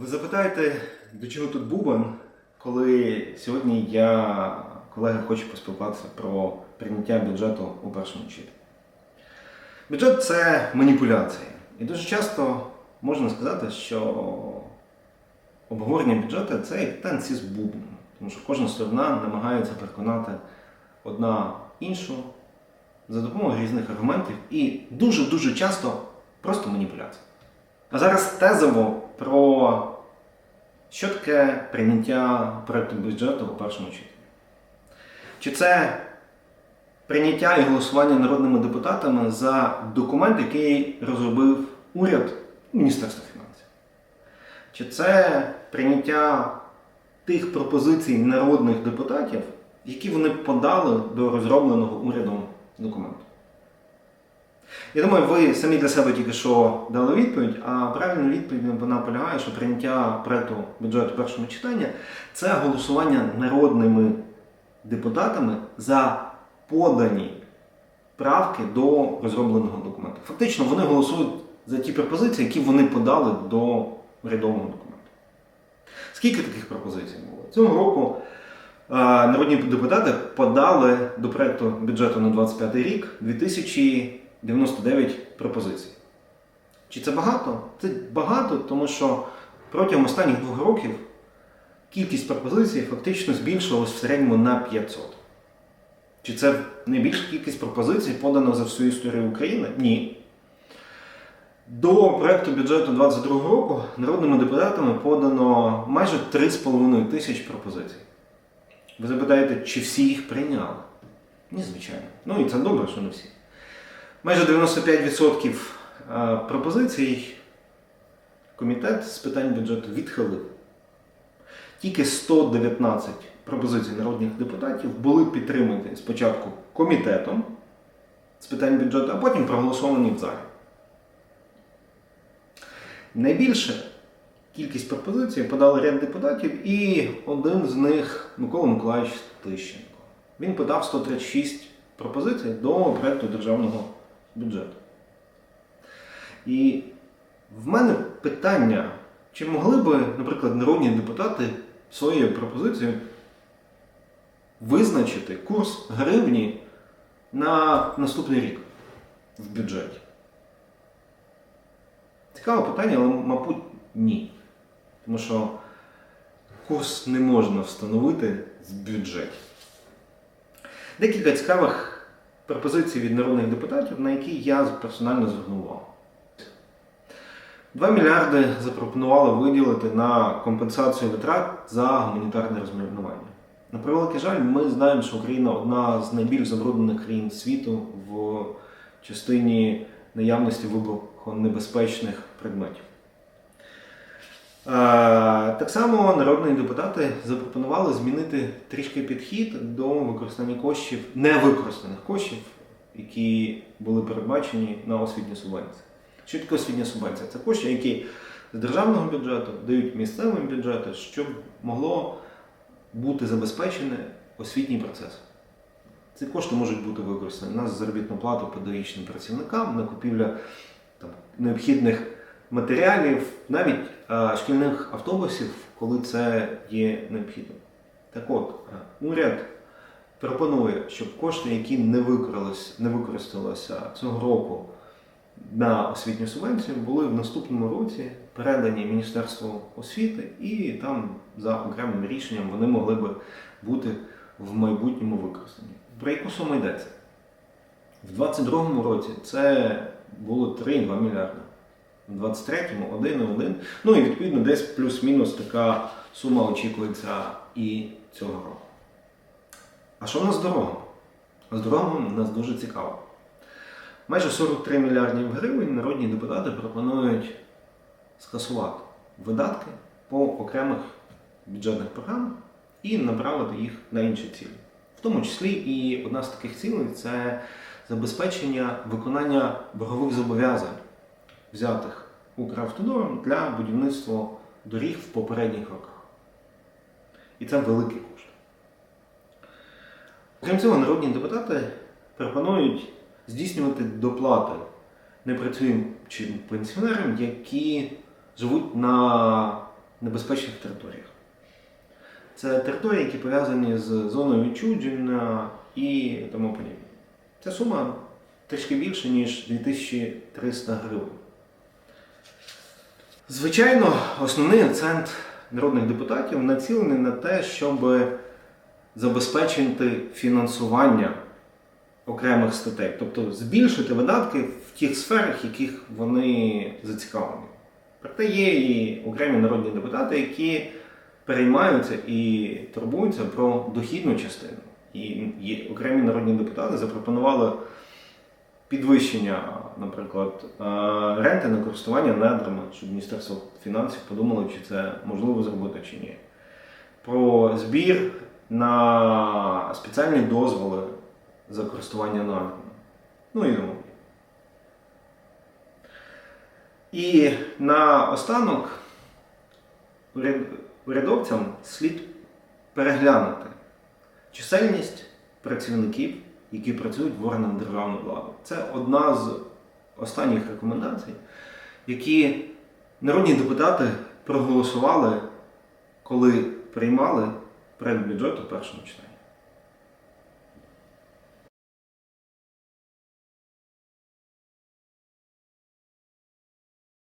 Ви запитаєте, до чого тут Бубан, коли сьогодні я, колеги, хочу поспілкуватися про прийняття бюджету у першому читанні. Бюджет це маніпуляція. І дуже часто можна сказати, що обговорення бюджету це як танці з бубном. Тому що кожна сторона намагається переконати одна іншу за допомогою різних аргументів і дуже-дуже часто просто маніпуляція. А зараз тезово про що таке прийняття проєкту бюджету у першому читанні. Чи це прийняття і голосування народними депутатами за документ, який розробив уряд Міністерства фінансів? Чи це прийняття тих пропозицій народних депутатів, які вони подали до розробленого урядом документу? Я думаю, ви самі для себе тільки що дали відповідь, а правильна відповідь вона полягає, що прийняття проекту бюджету першого читання це голосування народними депутатами за подані правки до розробленого документу. Фактично, вони голосують за ті пропозиції, які вони подали до урядового документу. Скільки таких пропозицій було? Цього року е, народні депутати подали до проекту бюджету на 25 рік 2099 пропозицій. Чи це багато? Це багато, тому що протягом останніх двох років кількість пропозицій фактично збільшилась в середньому на 500. Чи це найбільша кількість пропозицій подана за всю історію України? Ні. До проекту бюджету 2022 року народними депутатами подано майже 3,5 тисяч пропозицій. Ви запитаєте, чи всі їх прийняли? Ні, звичайно. Ну і це добре, що не всі. Майже 95% е, пропозицій комітет з питань бюджету відхилив. Тільки 119 пропозицій народних депутатів були підтримані спочатку комітетом з питань бюджету, а потім проголосовані в залі. Найбільше кількість пропозицій подали ряд депутатів, і один з них Микола Миколаївич Тищенко. Він подав 136 пропозицій до проекту державного бюджету. І в мене питання, чи могли би, наприклад, народні депутати своєю пропозицією визначити курс гривні на наступний рік в бюджеті? Цікаве питання, але, мабуть, ні. Тому що курс не можна встановити з бюджетів. Декілька цікавих пропозицій від народних депутатів, на які я персонально увагу. 2 мільярди запропонували виділити на компенсацію витрат за гуманітарне розмінування. На превеликий жаль, ми знаємо, що Україна одна з найбільш забруднених країн світу в частині наявності вибухонебезпечних предметів. Е, Так само народні депутати запропонували змінити трішки підхід до використання коштів, невикористаних коштів, які були передбачені на освітню субвенцію. Що таке освітня субвенція? Це кошти, які з державного бюджету дають місцевим бюджету, щоб могло бути забезпечений освітній процес. Ці кошти можуть бути використані на заробітну плату педагогічним працівникам, на купівля там, необхідних матеріалів, навіть е, шкільних автобусів, коли це є необхідним. Так от, уряд пропонує, щоб кошти, які не не використалися цього року на освітню субвенцію, були в наступному році передані Міністерству освіти, і там за окремим рішенням вони могли би бути в майбутньому використані. Про яку суму йдеться? В 2022 році це було 3,2 мільярди. В 23-му 1,1. Ну і відповідно десь плюс-мінус така сума очікується і цього року. А що в нас з дорогами? З дорогами нас дуже цікаво. Майже 43 мільярдів гривень народні депутати пропонують скасувати видатки по окремих бюджетних програмах і направити їх на інші цілі. В тому числі і одна з таких цілей це забезпечення виконання боргових зобов'язань, взятих Укравтодором для будівництва доріг в попередніх роках. І це великі кошти. Крім цього, народні депутати пропонують здійснювати доплати непрацюючим пенсіонерам, які живуть на небезпечних територіях. Це території, які пов'язані з зоною відчудження і тому подібне. Ця сума трішки більше, ніж 2300 гривень. Звичайно, основний акцент народних депутатів націлений на те, щоб забезпечити фінансування окремих статей, тобто збільшити видатки в тих сферах, яких вони зацікавлені. Проте є і окремі народні депутати, які переймаються і турбуються про дохідну частину. І окремі народні депутати запропонували підвищення, наприклад, е, ренти на користування недрами, щоб Міністерство фінансів подумало, чи це можливо зробити чи ні. Про збір на спеціальні дозволи за користування надрами. Ну і тому. І на останок урядовцям слід переглянути чисельність працівників, які працюють в органах державної влади. Це одна з останніх рекомендацій, які народні депутати проголосували, коли приймали проект бюджету першого читанні.